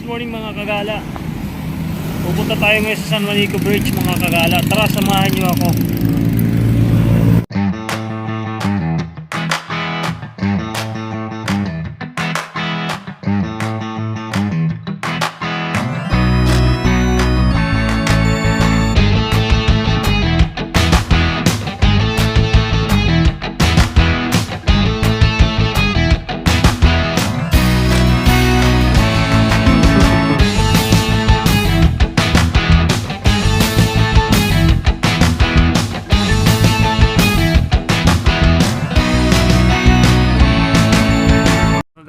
Good morning mga kagala. Pupunta tayo ngayon sa San Juanico Bridge mga kagala. Tara, samahan niyo ako.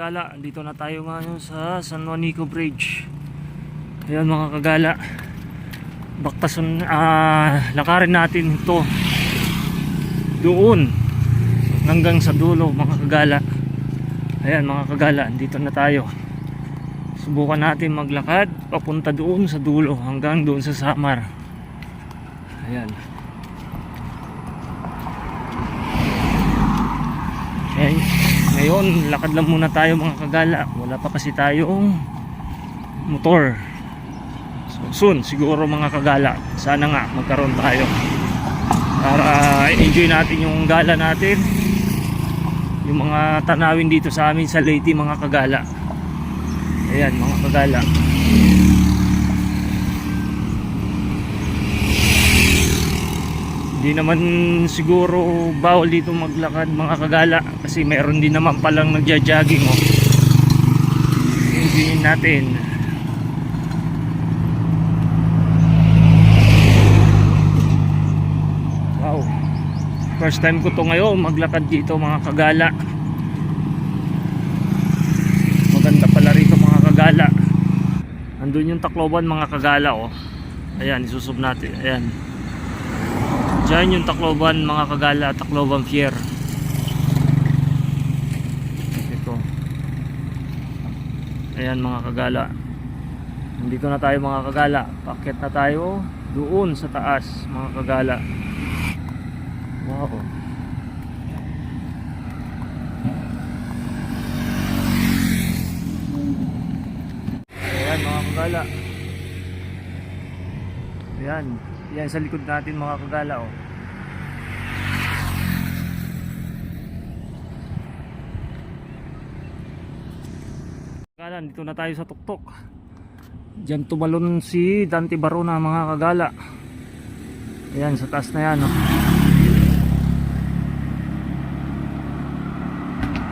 Kagala, dito na tayo ngayon sa San Juanico Bridge. Ayan mga kagala. Baktasan, ah, lakarin natin ito doon hanggang sa dulo mga kagala. Ayan mga kagala, dito na tayo. Subukan natin maglakad papunta doon sa dulo hanggang doon sa Samar. Ayan. Ngayon, lakad lang muna tayo mga kagala. Wala pa kasi tayong motor. So, soon, siguro mga kagala. Sana nga magkaroon tayo. Para enjoy natin yung gala natin. Yung mga tanawin dito sa amin sa Leyte mga kagala. Ayan mga kagala. Hindi naman siguro bawal dito maglakad mga kagala kasi mayroon din naman palang nagja-jogging oh. Hindi natin. Wow. First time ko to ngayon maglakad dito mga kagala. Maganda pala rito mga kagala. Andun yung Tacloban mga kagala oh. Ayan, isusub natin. Ayan. Diyan yung Tacloban mga kagala, Tacloban Pier. Ito. Ayan mga kagala. Nandito na tayo mga kagala. Paket na tayo doon sa taas mga kagala. Wow. Ayan mga kagala. Ayan. Yan sa likod natin mga kagala oh. Kagala, dito na tayo sa tuktok. Diyan tumalon si Dante Barona mga kagala. Ayan, sa taas na yan oh.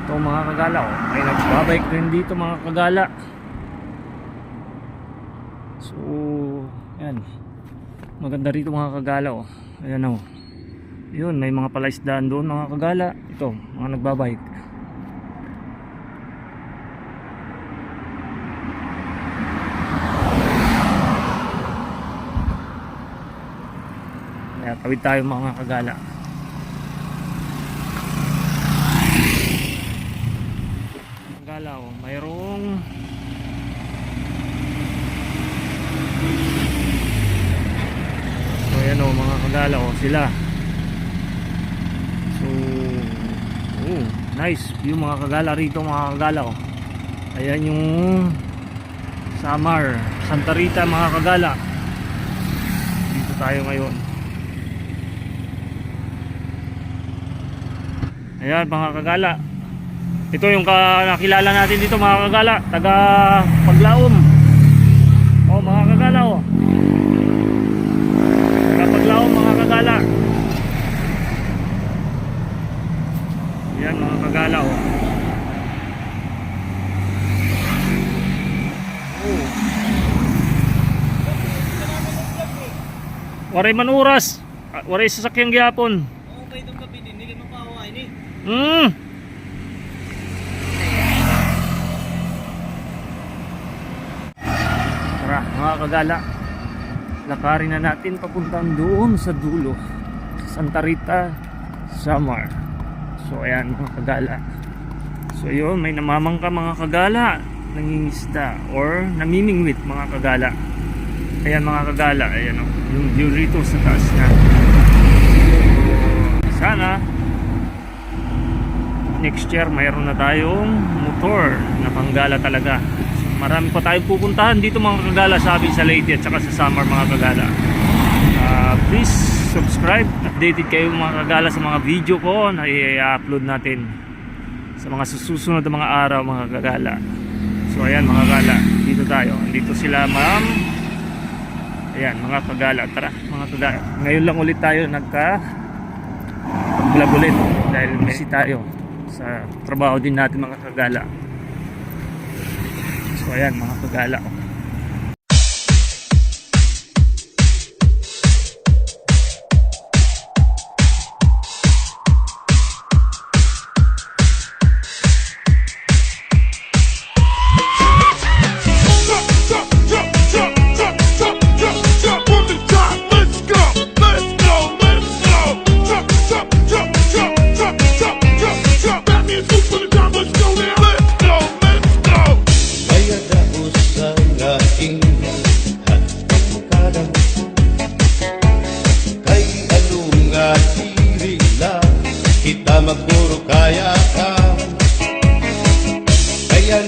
Ito mga kagala oh. May nagbabike rin dito mga kagala. So, ayan maganda rito mga kagala oh. ayan oh. yun may mga palaisdaan doon mga kagala ito mga nagbabike kaya tawid tayo mga kagala kagala oh. mayroong So ayan o mga kagala o sila. So oh, nice view mga kagala rito mga kagala o. Ayan yung Samar, Santa Rita mga kagala. Dito tayo ngayon. Ayan mga kagala. Ito yung nakilala natin dito mga kagala, taga Paglaom. Oh mga kagala oh. Kapaglaw mga kagala. Yan mga kagala oh. Oh. Waray man oras. Ah, Waray sasakyang gyapon. Oo, pa itong gabi din, hindi ka mapawa ini. Hmm. Tara mga kagala. Lakarin na natin papuntang doon sa dulo. Santa Rita, Samar. So ayan mga kagala. So yun, may namamangka mga kagala. Nangingisda or namimingwit mga kagala. Ayan mga kagala. Ayan o. Yung view rito sa taas. So, sana next year mayroon na tayong motor na panggala talaga marami pa tayong pupuntahan dito mga kagala sa sa Leyte at saka sa Samar mga kagala. Ah, please subscribe, updated kayo mga kagala sa mga video ko na i-upload natin sa mga susunod na mga araw mga kagala. So ayan mga kagala, dito tayo. Dito sila ma'am. Ayan mga kagala, tara mga kagala. Ngayon lang ulit tayo nagka vlog ulit dahil busy tayo sa trabaho din natin mga kagala. So ayan mga kagala. Kita magpuro kaya ka. Kaya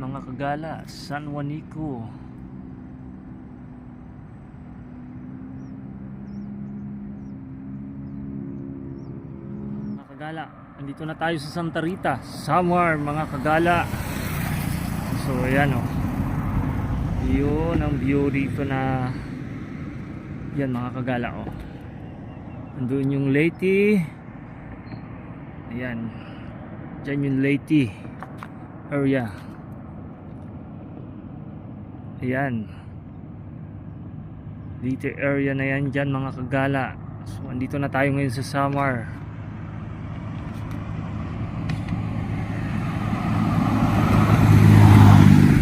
mga kagala, San Juanico. Mga kagala, andito na tayo sa Santa Rita, Samar mga kagala. So ayan oh. Yun ang view dito na yan mga kagala oh. Andun yung Leyte. Ayan. Diyan yung Leyte area. Ayan. Dito area na yan dyan mga kagala. So andito na tayo ngayon sa Samar.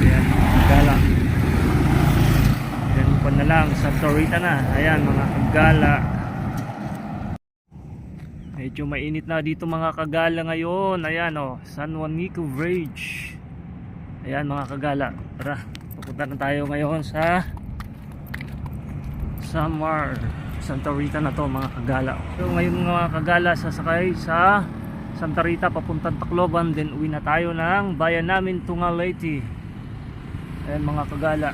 Ayan mga kagala. Yan pa na lang. Santa Rita na. Ayan mga kagala. Medyo mainit na dito mga kagala ngayon. Ayan o, San Juanico Bridge. Ayan mga kagala. Tara, pupunta na tayo ngayon sa Samar. Santa Rita na to mga kagala. So ngayon mga kagala sasakay sa Santa Rita papuntang Tacloban. Then uwi na tayo ng bayan namin Tungal Leyte. Ayan mga kagala.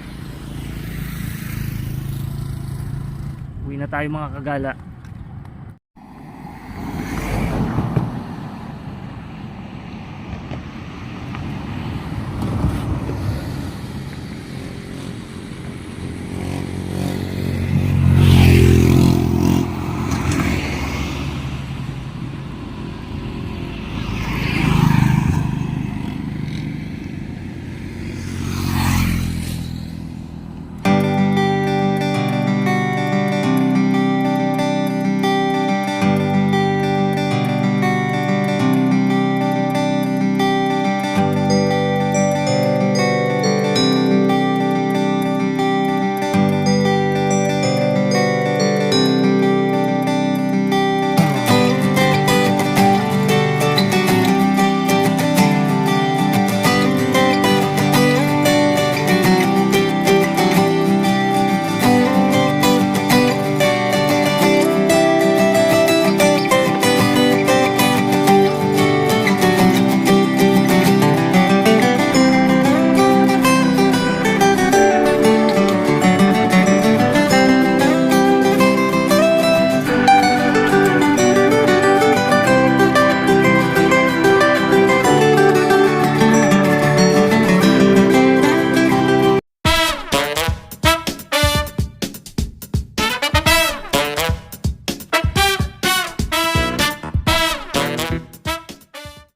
Uwi na tayo mga kagala.